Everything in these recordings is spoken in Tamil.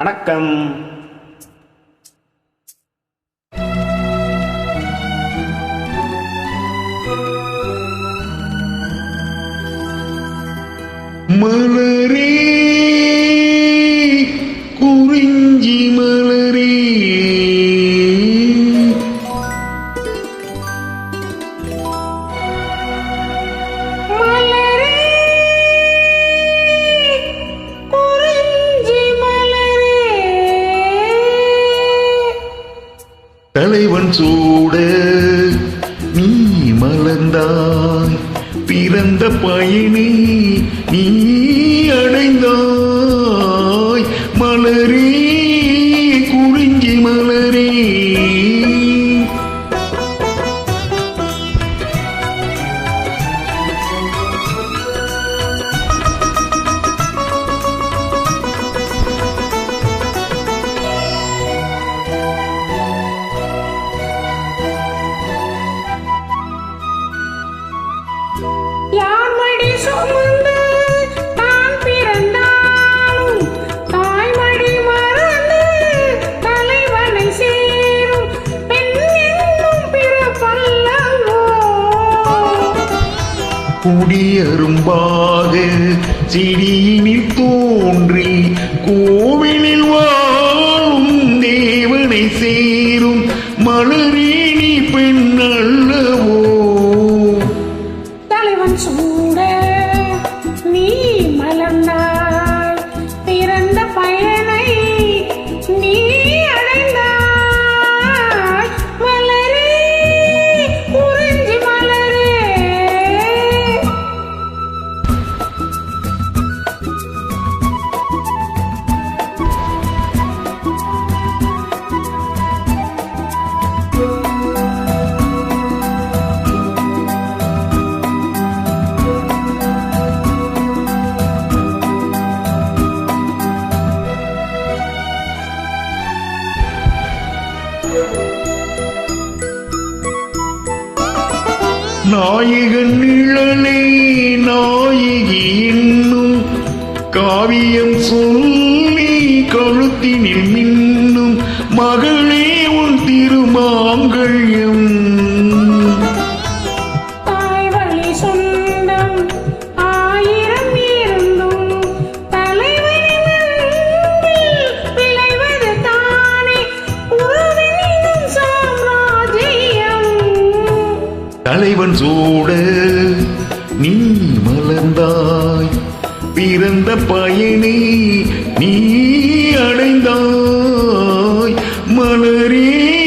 வணக்கம் மலரே குறிஞ்சி தலைவன் சூடு. நீ மலர்ந்தாய். பிறந்த பயணி நீ குடியரும்பாக செடியினில் தோன்றி கோவிலில் வாழும் தேவனை சேரும் மலரே பெண் அல்லவோ நாயகன் நிழலே நாயகி என்னும் காவியம் சொல்லி கழுத்தினில் மின்னும் மகளே உன் திருமாங்கல்யம். தலைவன் சூட நீ மலர்ந்தாய். பிறந்த பயனை நீ அடைந்தாய். மலரே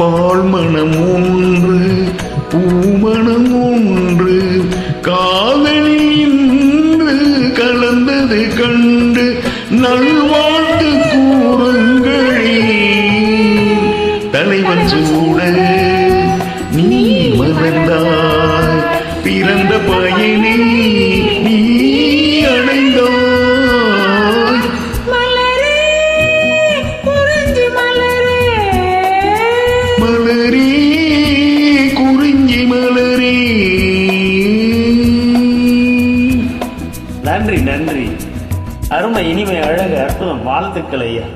பால் மனம் ஒன்று பூமணம் ஒன்று காதலில் இன்று கலந்தது கண்டு நல்வாழ்த்து கூறுங்கள். தலைவன் சூட நீ மறந்தாய் பிறந்த பயனே. இனிமை அழகு அற்புதம் வாழ்த்துக்கள் ஐயா.